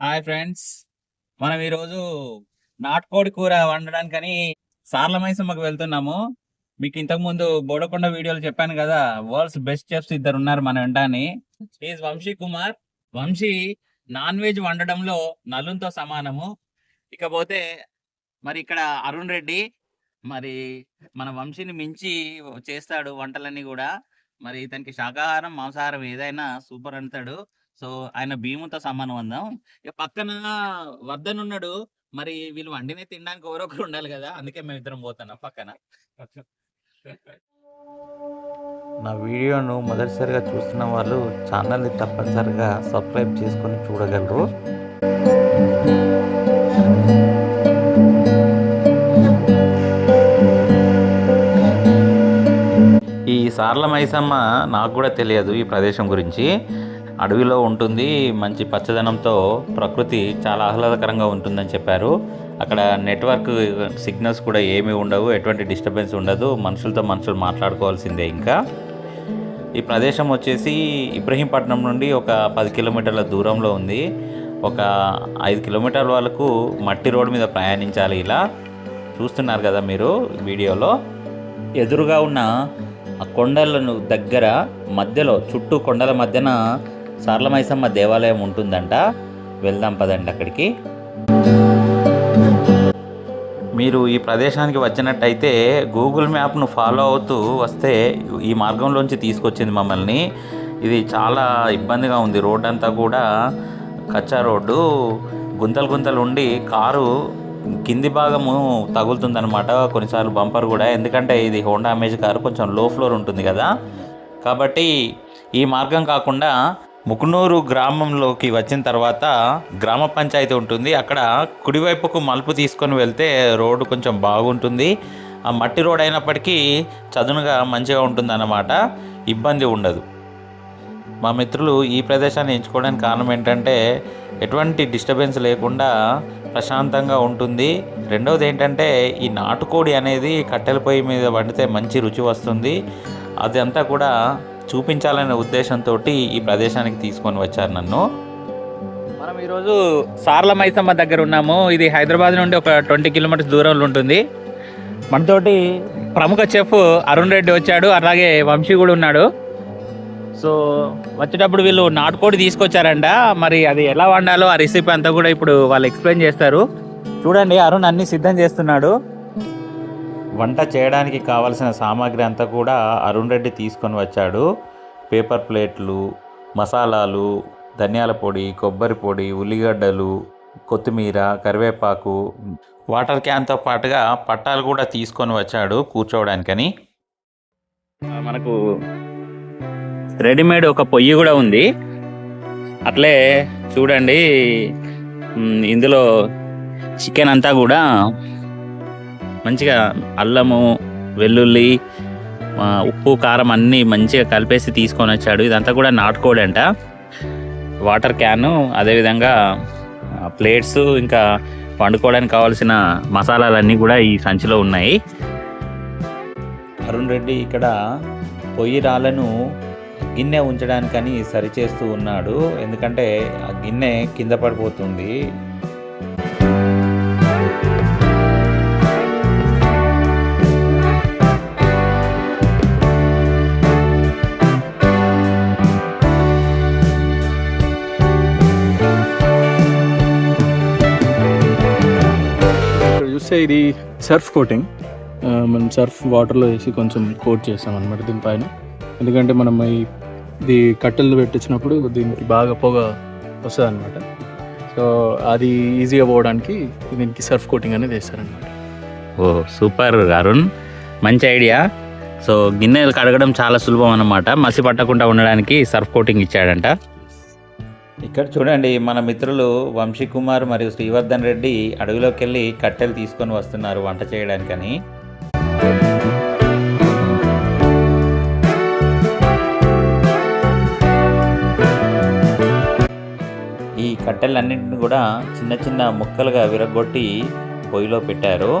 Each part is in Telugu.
Hi friends. మనం ఈరోజు నాటుకోడి కూర వండడానికని సార్ల మైసమ్మకు వెళ్తున్నాము. మీకు ఇంతకు ముందు బోడకొండ వీడియోలు చెప్పాను కదా వరల్డ్స్ బెస్ట్ చెఫ్స్ ఇద్దరు ఉన్నారు మన వెంటని is Vamshi Kumar. Vamshi non veg వండడంలో నలుంతో సమానము. ఇకపోతే మరి ఇక్కడ అరుణ్ రెడ్డి మరి మన వంశీని మించి చేస్తాడు వంటలన్నీ కూడా. మరి ఇతనికి శాకాహారం మాంసాహారం ఏదైనా సూపర్ అంటాడు. సో ఆయన భీముతో సమానం అందాం ఇక పక్కన వర్ధన్ ఉన్నాడు. మరి వీళ్ళు వండినే తినడానికి ఎవరో ఒకరు ఉండాలి కదా? అందుకే మేము ఇద్దరం పోతున్నాం పక్కన. నా వీడియోను మొదటిసారిగా చూస్తున్న వాళ్ళు ఛానల్ని తప్పనిసరిగా సబ్స్క్రైబ్ చేసుకొని చూడగలరు. ఈ సార్ల మైసమ్మ నాకు కూడా తెలియదు ఈ ప్రదేశం గురించి. అడవిలో ఉంటుంది. మంచి పచ్చదనంతో ప్రకృతి చాలా ఆహ్లాదకరంగా ఉంటుందని చెప్పారు. అక్కడ నెట్వర్క్ సిగ్నల్స్ కూడా ఏమీ ఉండవు. ఎటువంటి డిస్టర్బెన్స్ ఉండదు. మనుషులతో మనుషులు మాట్లాడుకోవాల్సిందే ఇంకా. ఈ ప్రదేశం వచ్చేసి ఇబ్రహీంపట్నం నుండి ఒక పది కిలోమీటర్ల దూరంలో ఉంది. ఒక ఐదు కిలోమీటర్ల వరకు మట్టి రోడ్డు మీద ప్రయాణించాలి ఇలా. చూస్తున్నారు కదా మీరు వీడియోలో. ఎదురుగా ఉన్న ఆ కొండలను దగ్గర మధ్యలో చుట్టూ కొండల మధ్యన సార్లమైసమ్మ దేవాలయం ఉంటుందంట. వెళ్దాం పదండి అక్కడికి. మీరు ఈ ప్రదేశానికి వచ్చినట్టయితే గూగుల్ మ్యాప్ను ఫాలో అవుతూ వస్తే ఈ మార్గంలోంచి తీసుకొచ్చింది మమ్మల్ని. ఇది చాలా ఇబ్బందిగా ఉంది. రోడ్ అంతా కూడా కచ్చా రోడ్డు. గుంతలు గుంతలు ఉండి కారు కింది భాగము తగులుతుందనమాట కొన్నిసార్లు బంపర్ కూడా. ఎందుకంటే ఇది హోండా అమేజ్ కారు కొంచెం లో ఫ్లోర్ ఉంటుంది కదా. కాబట్టి ఈ మార్గం కాకుండా ముకునూరు గ్రామంలోకి వచ్చిన తర్వాత గ్రామ పంచాయతీ ఉంటుంది. అక్కడ కుడివైపుకు మలుపు తీసుకొని వెళ్తే రోడ్డు కొంచెం బాగుంటుంది. ఆ మట్టి రోడ్ అయినప్పటికీ చదునుగా మంచిగా ఉంటుందన్నమాట. ఇబ్బంది ఉండదు. మా మిత్రులు ఈ ప్రదేశాన్ని ఎంచుకోవడానికి కారణం ఏంటంటే ఎటువంటి డిస్టర్బెన్స్ లేకుండా ప్రశాంతంగా ఉంటుంది. రెండవది ఏంటంటే ఈ నాటుకోడి అనేది కట్టెల పొయ్యి మీద వండితే మంచి రుచి వస్తుంది. అదంతా కూడా చూపించాలనే ఉద్దేశంతో ఈ ప్రదేశానికి తీసుకొని వచ్చారు నన్ను. మనం ఈరోజు సార్ల మైసమ్మ దగ్గర ఉన్నాము. ఇది హైదరాబాద్ నుండి ఒక ట్వంటీ కిలోమీటర్స్ దూరంలో ఉంటుంది. మనతోటి ప్రముఖ చెఫ్ అరుణ్ రెడ్డి వచ్చాడు. అలాగే వంశీ కూడా ఉన్నాడు. సో వచ్చేటప్పుడు వీళ్ళు నాటుకోడి తీసుకొచ్చారంట. మరి అది ఎలా వండాలో ఆ రెసిపీ అంతా కూడా ఇప్పుడు వాళ్ళు ఎక్స్ప్లెయిన్ చేస్తారు. చూడండి అరుణ్ అన్ని సిద్ధం చేస్తున్నాడు. వంట చేయడానికి కావలసిన సామాగ్రి అంతా కూడా అరుణ్ రెడ్డి తీసుకొని వచ్చాడు. పేపర్ ప్లేట్లు మసాలాలు ధనియాల పొడి కొబ్బరి పొడి ఉల్లిగడ్డలు కొత్తిమీర కరివేపాకు వాటర్ క్యాన్తో పాటుగా పట్టాలు కూడా తీసుకొని వచ్చాడు కూర్చోవడానికని. మనకు రెడీమేడ్ ఒక పొయ్యి కూడా ఉంది. అట్లే చూడండి. ఇందులో చికెన్ అంతా కూడా మంచిగా అల్లము వెల్లుల్లి ఉప్పు కారం అన్నీ మంచిగా కలిపేసి తీసుకొని వచ్చాడు. ఇదంతా కూడా నాటుకోడి అంట వాటర్ క్యాను అదేవిధంగా ప్లేట్స్ ఇంకా వండుకోవడానికి కావాల్సిన మసాలాలన్నీ కూడా ఈ సంచిలో ఉన్నాయి. అరుణ్ రెడ్డి ఇక్కడ పొయ్యి రాళ్ళను గిన్నె ఉంచడానికని సరిచేస్తూ ఉన్నాడు. ఎందుకంటే ఆ గిన్నె కింద పడిపోతుంది. చూస్తే ఇది సర్ఫ్ కోటింగ్ మనం సర్ఫ్ వాటర్లో వేసి కొంచెం కోట్ చేస్తాం అనమాట దీనిపైన ఎందుకంటే మనం ఈ ఇది కట్టెలు పెట్టించినప్పుడు దీనికి బాగా పొగ వస్తుంది అనమాట సో అది ఈజీగా పోవడానికి దీనికి సర్ఫ్ కోటింగ్ అనేది వేస్తారనమాట ఓ సూపర్ అరుణ్. మంచి ఐడియా. సో గిన్నెలు కడగడం చాలా సులభం అన్నమాట. మసి పట్టకుండా ఉండడానికి సర్ఫ్ కోటింగ్ ఇచ్చాడంట. ఇక్కడ చూడండి మన మిత్రులు వంశీ కుమార్ మరియు శ్రీవర్ధన్ రెడ్డి అడవిలోకి వెళ్ళి కట్టెలు తీసుకొని వస్తున్నారు వంట చేయడానికని. ఈ కట్టెలన్నింటిని కూడా చిన్న చిన్న ముక్కలుగా విరగొట్టి పొయ్యిలో పెట్టారు.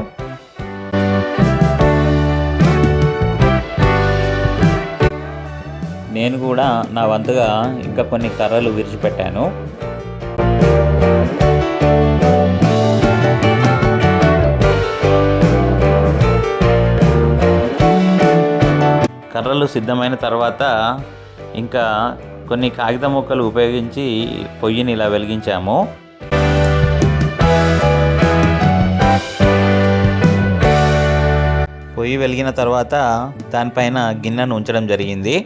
నేను కూడా నా వంతుగా ఇంకా కొన్ని కర్రలు విరిచిపెట్టాను. కర్రలు సిద్ధమైన తర్వాత ఇంకా కొన్ని కాగిత మొక్కలు ఉపయోగించి పొయ్యిని ఇలా వెలిగించాము. పొయ్యి వెలిగిన తర్వాత దానిపైన గిన్నెను ఉంచడం జరిగింది.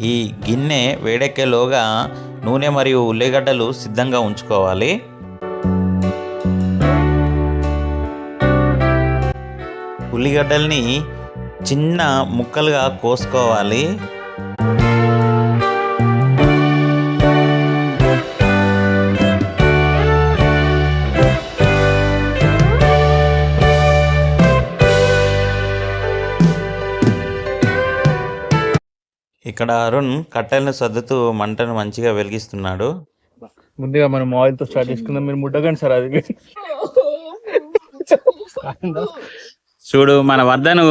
ఈ గిన్నె వేడెక్కేలోగా నూనె మరియు ఉల్లిగడ్డలు సిద్ధంగా ఉంచుకోవాలి. ఉల్లిగడ్డల్ని చిన్న ముక్కలుగా కోసుకోవాలి. ఇక్కడ అరుణ్ కట్టెలను సర్దుతూ మంటను మంచిగా వెలిగిస్తున్నాడు. ముందుగా మనం ఆయిల్తో స్టార్ట్ చేసుకుందాం. మీరు ముట్టకండి సార్ అది. చూడు మన వద్దను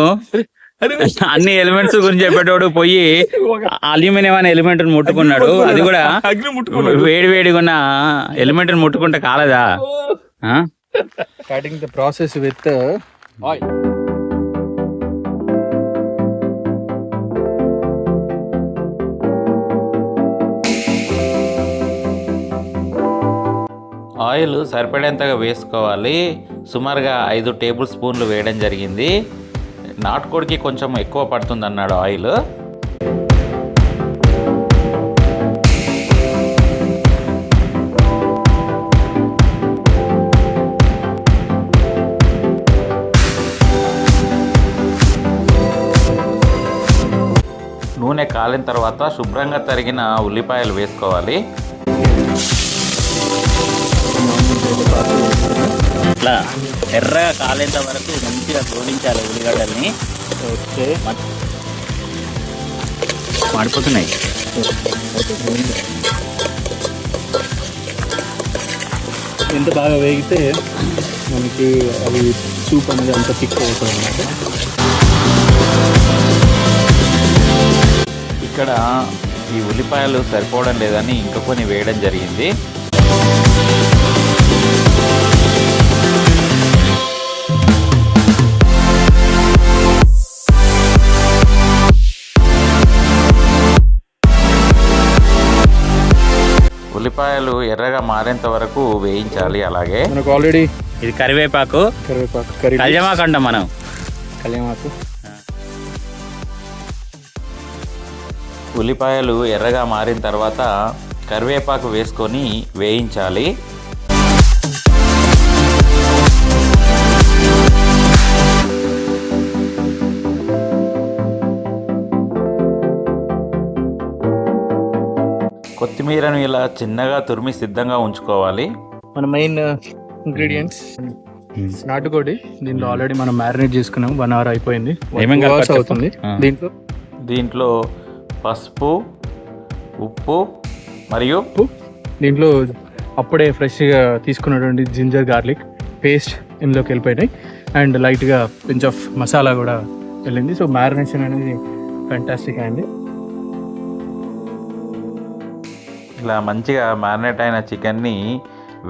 అన్ని ఎలిమెంట్స్ గురించి చెప్పేటోడు పోయి అల్యూమినియం అనే ఎలిమెంట్ ముట్టుకున్నాడు. అది కూడా వేడి వేడిగా ఉన్న ఎలిమెంట్ ముట్టుకుంటే కాలదా? Starting the process with oil oil సరిపడేంతగా వేసుకోవాలి. సుమారుగా ఐదు టేబుల్ స్పూన్లు వేయడం జరిగింది. నాటుకోడికి కొంచెం ఎక్కువ పడుతుంది అన్నాడు ఆయిల్. నూనె కాలిన తర్వాత శుభ్రంగా తరిగిన ఉల్లిపాయలు వేసుకోవాలి. ఇట్లా ఎర్రగా కాలేంత వరకు మంచిగా జోడించాలి ఉల్లిగడ్డల్ని. ఓకే. మాడిపోతున్నాయి. ఎంత బాగా వేగితే మనకి అవి సూప్ అనేది అంత థిక్ అవుతుంది ఇక్కడ ఈ ఉల్లిపాయలు సరిపోవడం లేదని ఇంకా కొన్ని వేయడం జరిగింది. ఉల్లిపాయలు ఎర్రగా మారేంత వరకు వేయించాలి అలాగే. మనకు ఆల్రెడీ ఇది కరివేపాకు. కరివేపాకు కళ్యమాకు అంటాం మనం. కళ్యామాకు. ఉల్లిపాయలు ఎర్రగా మారిన తర్వాత కరివేపాకు వేసుకొని వేయించాలి. కొత్తిమీరను ఇలా చిన్నగా తురిమి సిద్ధంగా ఉంచుకోవాలి. మన మెయిన్ ఇంగ్రీడియంట్స్ నాటుకోడి దీంట్లో ఆల్రెడీ మనం మ్యారినేట్ చేసుకున్నాం వన్ అవర్ అయిపోయింది. అవుతుంది. దీంట్లో? దీంట్లో పసుపు ఉప్పు మరియు దీంట్లో అప్పుడే ఫ్రెష్గా తీసుకున్నటువంటి జింజర్ గార్లిక్ పేస్ట్ ఇందులోకి వెళ్ళిపోయినాయి. అండ్ లైట్గా పించ్ ఆఫ్ మసాలా కూడా వెళ్ళింది. సో మ్యారినేషన్ అనేది ఫ్యాంటాస్టిక్ అయింది ఇలా మంచిగా మ్యారినేట్ అయిన చికెన్ని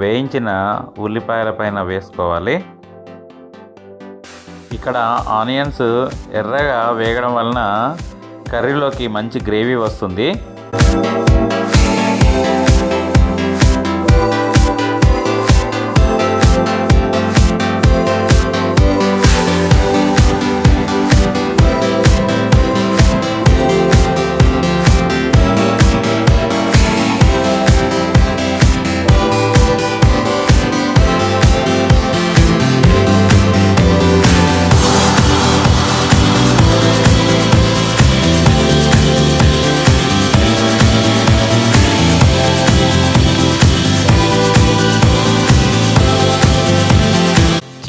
వేయించిన ఉల్లిపాయల పైన వేసుకోవాలి. ఇక్కడ ఆనియన్స్ ఎర్రగా వేగడం వలన కర్రీలోకి మంచి గ్రేవీ వస్తుంది.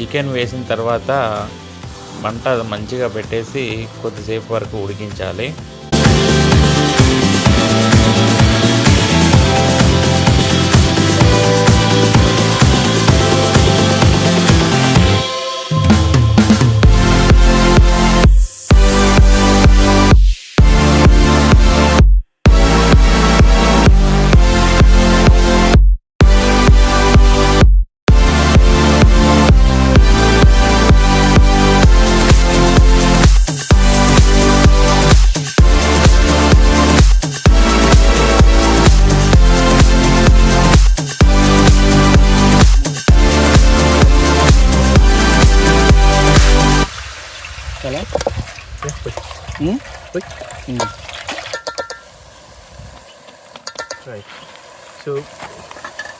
చికెన్ వేసిన తర్వాత మంట మంచిగా పెట్టేసి కొద్దిసేపు వరకు ఉడికించాలి.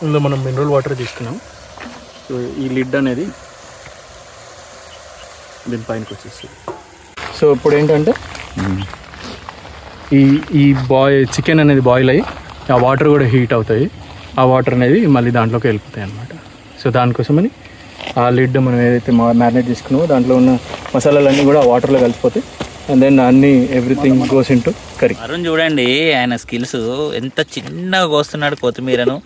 ఇందులో మనం మినరల్ వాటర్ తీసుకున్నాం. సో ఈ లిడ్ అనేది దీనిపైనకి వచ్చేస్తుంది. సో ఇప్పుడు ఏంటంటే ఈ ఈ బాయ్ చికెన్ అనేది బాయిల్ అయ్యి ఆ వాటర్ కూడా హీట్ అవుతాయి. ఆ వాటర్ అనేది మళ్ళీ దాంట్లోకి వెళ్ళిపోతాయి అన్నమాట. సో దానికోసమని ఆ లిడ్ మనం ఏదైతే మా మ్యారినేట్ చేసుకున్నామో దాంట్లో ఉన్న మసాలాలన్నీ కూడా ఆ వాటర్లో కలిసిపోతాయి. అండ్ దెన్ అన్ని everything goes into curry Arun చూడండి ఆయన స్కిల్స్ ఎంత చిన్నగా కోస్తున్నాడు కొత్తిమీరను.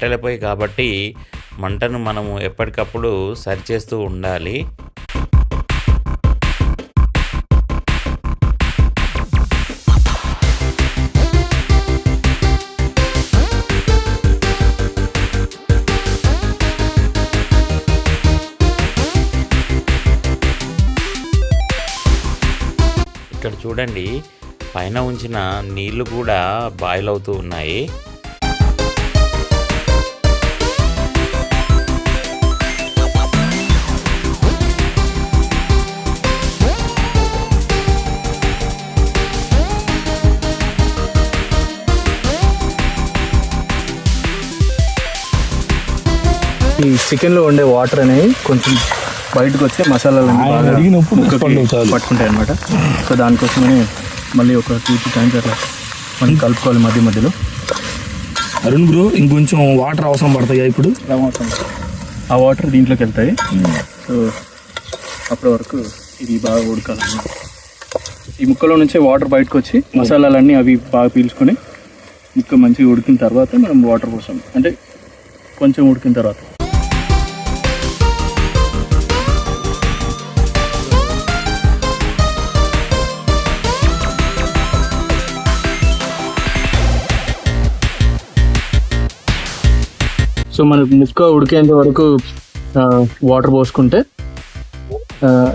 కట్టెలపై కాబట్టి మంటను మనము ఎప్పటికప్పుడు సరిచేస్తూ ఉండాలి. ఇక్కడ చూడండి పైన ఉంచిన నీళ్ళు కూడా బాయిల్ అవుతూ ఉన్నాయి. చికెన్లో ఉండే వాటర్ అనేవి కొంచెం బయటకు వచ్చి మసాలాలు పట్టుకుంటాయి అనమాట సో దానికోసమని మళ్ళీ ఒక టూ త్రీ టైమ్స్ అట్లా మనం కలుపుకోవాలి మధ్య మధ్యలో. అరుణ్ బ్రో ఇంకొంచెం వాటర్ అవసరం పడతాయి ఇప్పుడు? ఆ వాటర్ దీంట్లోకి వెళ్తాయి. సో అప్పటి వరకు ఇది బాగా ఉడకాలన్నమాట. ఈ ముక్కలో నుంచే వాటర్ బయటకు వచ్చి మసాలాలన్నీ అవి బాగా పీల్చుకొని ముక్క మంచిగా ఉడికిన తర్వాత మనం వాటర్ పోసాం అంటే కొంచెం ఉడికిన తర్వాత. సో మనకు ముక్క ఉడికేంత వరకు వాటర్ పోసుకుంటే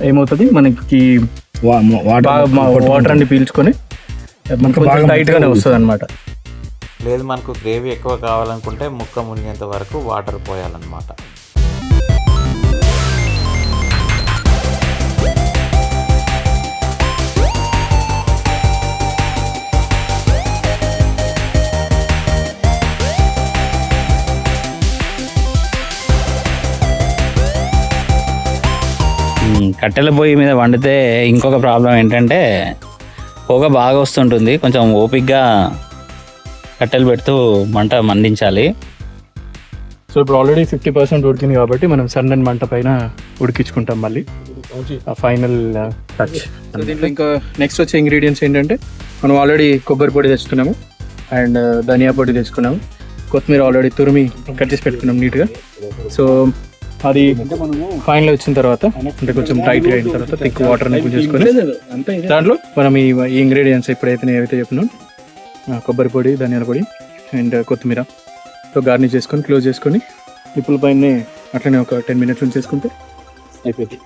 ఏమవుతుంది? మనకి వాటర్ అన్ని పీల్చుకొని మనకు బాగా కొంచెం టైట్ గానే వస్తుంది అనమాట లేదు మనకు గ్రేవీ ఎక్కువ కావాలనుకుంటే ముక్క మునిగేంత వరకు వాటర్ పోయాలన్నమాట. కట్టెల పొయ్యి మీద వండితే ఇంకొక ప్రాబ్లం ఏంటంటే పొగ బాగా వస్తుంటుంది. కొంచెం ఓపిక్గా కట్టెలు పెడుతూ మంట మండించాలి. సో ఇప్పుడు ఆల్రెడీ ఫిఫ్టీ పర్సెంట్ ఉడికింది కాబట్టి మనం సన్నని మంట పైన ఉడికించుకుంటాం మళ్ళీ. ఆ ఫైనల్ టచ్ దీంట్లో ఇంకా నెక్స్ట్ వచ్చే ఇంగ్రీడియంట్స్ ఏంటంటే మనం ఆల్రెడీ కొబ్బరి పొడి తెచ్చుకున్నాము. అండ్ ధనియా పొడి తెచ్చుకున్నాము. కొత్తిమీర ఆల్రెడీ తురిమి కట్ చేసి పెట్టుకున్నాం నీట్గా. సో అది ఫైనల్ వచ్చిన తర్వాత అంటే కొంచెం టైట్గా అయిన తర్వాత థిక్ వాటర్ ఎక్కువ చేసుకొని దాంట్లో మనం ఈ ఇంగ్రీడియంట్స్ ఇప్పుడైతే నేను ఏవైతే చెప్పినాను కొబ్బరి పొడి ధనియాల పొడి అండ్ కొత్తిమీర తో గార్నిష్ చేసుకొని క్లోజ్ చేసుకొని నిప్పుల పైన అట్లనే ఒక టెన్ మినిట్స్ ఉంచేసుకుంటే అయిపోయింది.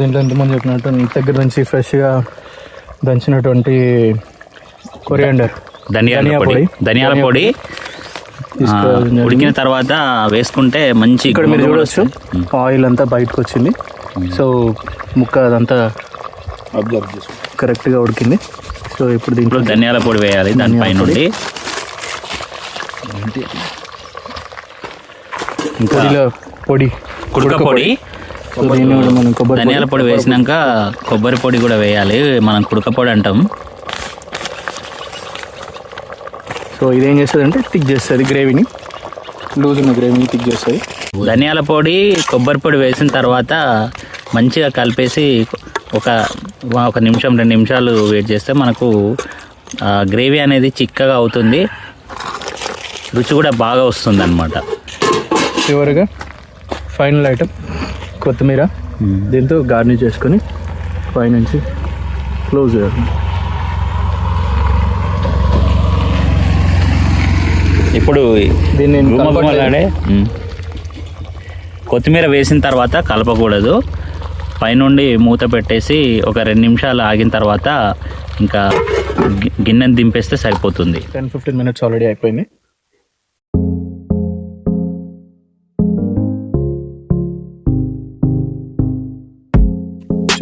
దీంట్లో ఎంతమంది చెప్పినట్టు ఇంటి దగ్గర నుంచి ఫ్రెష్గా దంచినటువంటి కొరియాండర్ ధనియాల ధనియా పొడి. ధనియాల పొడి. ఉడికిన తర్వాత వేసుకుంటే మంచి ఇక్కడ మీరు వస్తుంది. ఆయిల్ అంతా బయటకు వచ్చింది. సో ముక్క అదంతా అబ్జర్వ్ చేసుకో. కరెక్ట్గా ఉడికింది. సో ఇప్పుడు దీంట్లో ధనియాల పొడి వేయాలి దానిపై ధనియాల పొడి. నుండి ఇంకా పొడిలో పొడి. కుడుక పొడి. ధనియాల పొడి వేసినాక కొబ్బరి పొడి కూడా వేయాలి. మనం కుడక పొడి అంటాం. సో ఇదేం చేస్తుంది అంటే థిక్ చేస్తుంది గ్రేవీని. లూజ్ ఉన్న గ్రేవీని థిక్ చేస్తుంది. ధనియాల పొడి కొబ్బరి పొడి వేసిన తర్వాత మంచిగా కలిపేసి ఒక ఒక నిమిషం రెండు నిమిషాలు వెయిట్ చేస్తే మనకు గ్రేవీ అనేది చిక్కగా అవుతుంది. రుచి కూడా బాగా వస్తుంది అనమాట చివరిగా ఫైనల్ ఐటమ్. కొత్తిమీర దీంతో గార్నిష్ చేసుకొని పైనుంచి క్లోజ్ చేయాలి. ఇప్పుడు దీన్ని. కొత్తిమీర వేసిన తర్వాత కలపకూడదు. పైనుండి మూత పెట్టేసి ఒక రెండు నిమిషాలు ఆగిన తర్వాత ఇంకా గిన్నెని దింపేస్తే సరిపోతుంది. టెన్ ఫిఫ్టీన్ మినిట్స్ ఆల్రెడీ అయిపోయింది.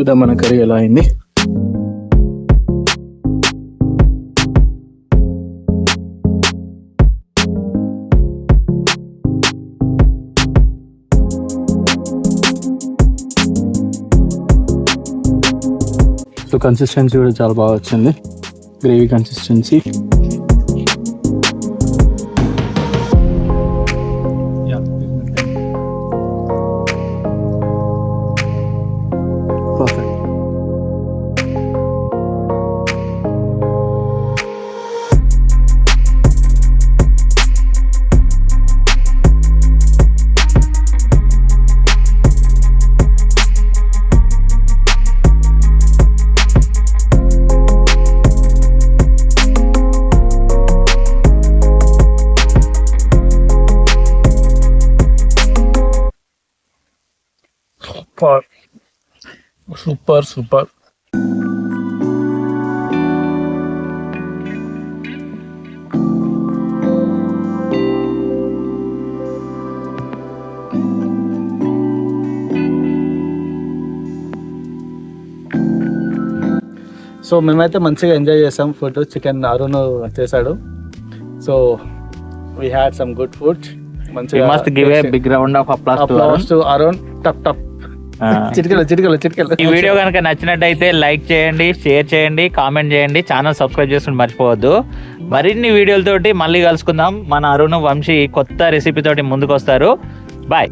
చూద్దాం మన కర్రీ ఎలా అయింది. సో కన్సిస్టెన్సీ కూడా చాలా బాగా వచ్చింది. Gravy consistency super super so మేమైతే మంచిగా ఎంజాయ్ చేసాం ఫుడ్. చికెన్ అరుణ్ చేశాడు. So we had some good food మంచిగా must give a big round of applause applause to Arun టప్ టప్ చిటికెలు చిటికెలు చిటికెలు. ఈ వీడియో కనుక నచ్చినట్టయితే లైక్ చేయండి షేర్ చేయండి కామెంట్ చేయండి. ఛానల్ సబ్స్క్రైబ్ చేసుకుని మర్చిపోవద్దు. మరిన్ని వీడియోలతోటి మళ్ళీ కలుసుకుందాం. మన అరుణ్ వంశీ కొత్త రెసిపీ తోటి ముందుకు వస్తారు బాయ్